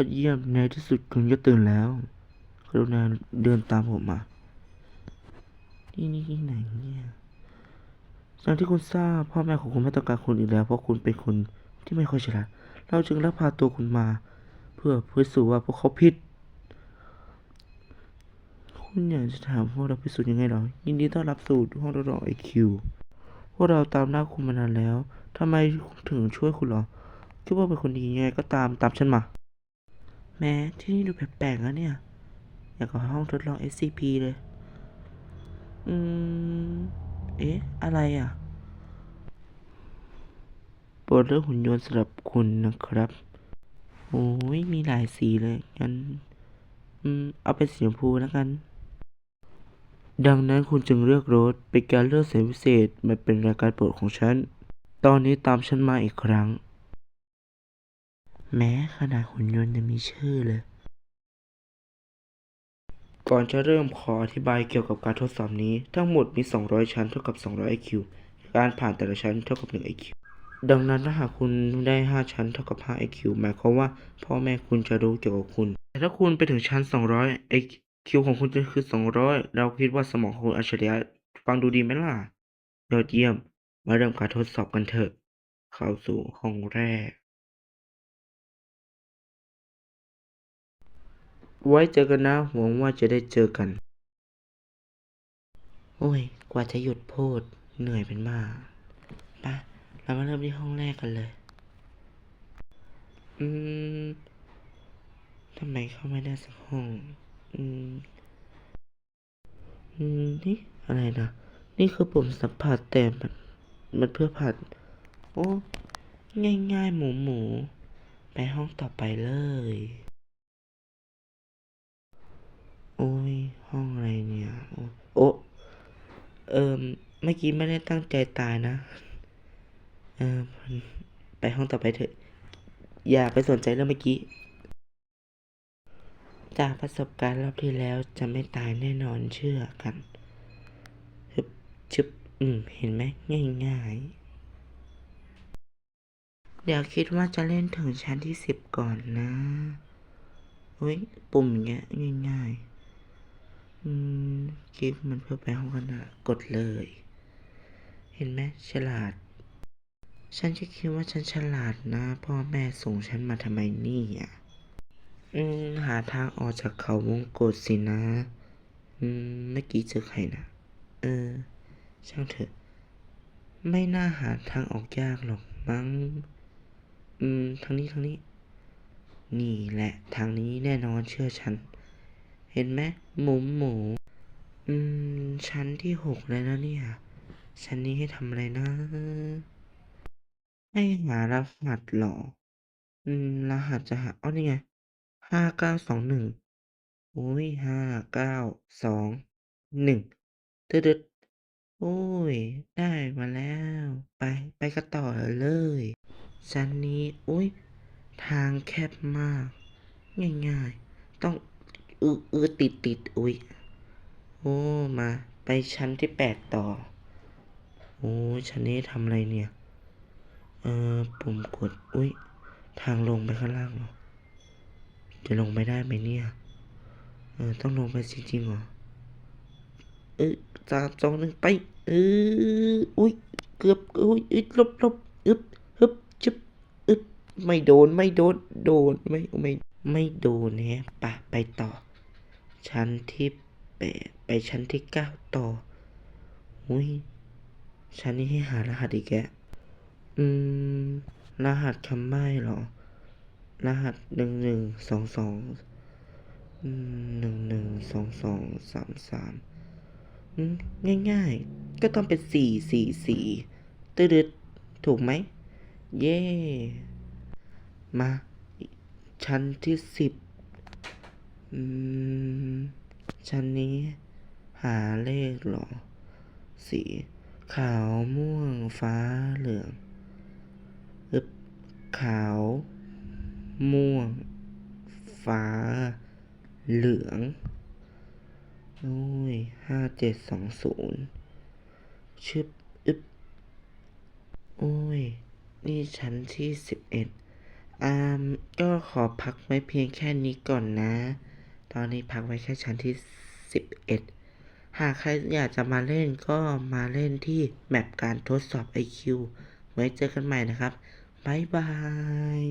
อดเยี่ยมในที่สุดคุณก็ตื่นแล้วกรุณาเดินตามผมมา ที่นี่ที่ไหนเนี่ยอย่างที่คุณทราบพ่อแม่ของคุณไม่ต้องการคุณอีกแล้ว เพราะคุณเป็นคนที่ไม่ค่อยฉลาดเราจึงลักพาตัวคุณมา เพื่อพิสูจน์ว่าพวกเขาผิด คุณอยากจะถามพวกเราพิสูจน์ยังไงหรอ ยินดีต้อนรับสู่ห้องทดลองไอคิวพวกเราตามหน้าคุณมานานแล้วทำไมถึงช่วยคุณหรอคิดว่าเป็นคนดียังไงก็ตามตามฉันมา แม้ที่นี่ดูแปลกๆนะเนี่ย อยากกับห้องทดลอง SCP เลย อืม เอ๊ะ อะไรอะโปรดเลือกหุ่นยนต์สำหรับคุณนะครับ โอ้ย มีหลายสีเลยงั้น อืม เอาเป็นสีชมพูแล้วกัน ดังนั้นคุณจึงเลือกรสเป็นการเลือกเสียพิเศษ มันเป็นรายการโปรดของฉัน ตอนนี้ตามฉันมาอีกครั้ง แม้ขนาดหุ่นยนต์ยังมีชื่อเลย ก่อนจะเริ่มขออธิบายเกี่ยวกับการทดสอบนี้ ทั้งหมดมี 200 ชั้นเท่ากับ 200 IQ การผ่านแต่ละชั้นเท่ากับ 1 IQ ดังนั้นถ้าหากคุณได้ 5 ชั้นเท่ากับ 5 IQ หมายความว่าพ่อแม่คุณจะรู้เกี่ยวกับคุณ แต่ถ้าคุณไปถึงชั้น 200 IQ ของคุณจะคือ 200 เราคิดว่าสมองของคุณอัจฉริยะฟังดูดีไหมล่ะ ยอดเยี่ยม มาเริ่มการทดสอบกันเถอะ เข้าสู่ห้องแรก ไว้เจอกันนะ หวังว่าจะได้เจอกัน โอ้ย กว่าจะหยุดพูด เหนื่อยเป็นบ้าไปะเรามาเริ่มที่ห้องแรกกันเลย อืมทำไมเข้าไม่ได้สักห้อง อืม อืม นี่ อะไรนะ นี่คือปุ่มสัมผัสแต่มันมันเพื่อผ่านโอ้ ง่ายๆ หมูหมู ไปห้องต่อไปเลย โอ้ย ห้องอะไรเนี่ย โอ้โอะเอิมเมื่อกี้ไม่ได้ตั้งใจตายนะ เออไปห้องต่อไปเถอะ อย่าไปสนใจเรื่องเมื่อกี้ จากประสบการณ์รอบที่แล้วจะไม่ตายแน่นอนเชื่อกันชึบชึบอืม เห็นไหมง่ายๆเดี๋ยวคิดว่าจะเล่นถึงชั้นที่สิบก่อนนะ เฮ้ย ปุ่มอย่างเงี้ยง่ายๆ คลิปมันเพื่อไปห้องกันนะกดเลย เห็นไหมฉลาด ฉันก็คิดว่าฉันฉลาดนะ พ่อแม่ส่งฉันมาทำไมนี่อะอืมหาทางออกจากเขาวงกตสินะ อืมเมื่อกี้เจอใครนะเออ ช่างเถอะ ไม่น่าหาทางออกยากหรอกมั้ง อืมทางนี้ทางนี้ นี่แหละทางนี้แน่นอนเชื่อฉัน เห็นไหมหมูหมู อืม ชั้นที่หกแล้วนะเนี่ย ชั้นนี้ให้ทำอะไรนะ ให้หารหัสหรอ อืม รหัสจะหาอ๋อนี่ไงห้าเก้าสองหนึ่งโอ้ยห้าเก้าสองหนึ่งตึ๊ดโอ้ย ได้มาแล้ว ไป ไปกันต่อเลย ชั้นนี้โอ้ย ทางแคบมาก ง่ายๆ ต้องอืออือติดติดอุ้ย โอ้ มา ไปชั้นที่แปดต่อ โอ้ชั้นนี้ทำอะไรเนี่ย เออ ปุ่มกด อุ้ย ทางลงไปข้างล่างเหรอ จะลงไปได้ไหมเนี่ย เออ ต้องลงไปจริงๆเหรอ เออสามสองหนึ่งไป เออ อุ้ย เกือบ อุ้ยอึดลบลบอึบฮึบชึบอึดไม่โดน ไม่โดน โดน ไม่ ไม่ ไม่โดนแฮะปะไปต่อ ชั้นที่ แปดไปชั้นที่เก้าต่อ อุ้ย ชั้นนี้ให้หารหัสอีกแกอืม รหัสคำใบ้เหรอ รหัสหนึ่งหนึ่งสองสองหนึ่งหนึ่งสองสองสามสามง่ายๆ ก็ต้องเป็นสี่สี่สี่ตืดถูกไหม เย่ มา ชั้นที่สิบอืม ชั้นนี้ หาเลขหรอ สี ขาวม่วงฟ้าเหลืองอึบขาว ม่วง ฟ้า เหลืองโอ้ยห้าเจ็ดสองศูนย์ชึบอึบโอ้ย นี่ชั้นที่สิบเอ็ดอ่าก็ขอพักไว้เพียงแค่นี้ก่อนนะ ตอนนี้พักไว้แค่ชั้นที่ 11 หากใครอยากจะมาเล่นก็มาเล่นที่แมปการทดสอบ IQ ไว้เจอกันใหม่นะครับ บ๊ายบาย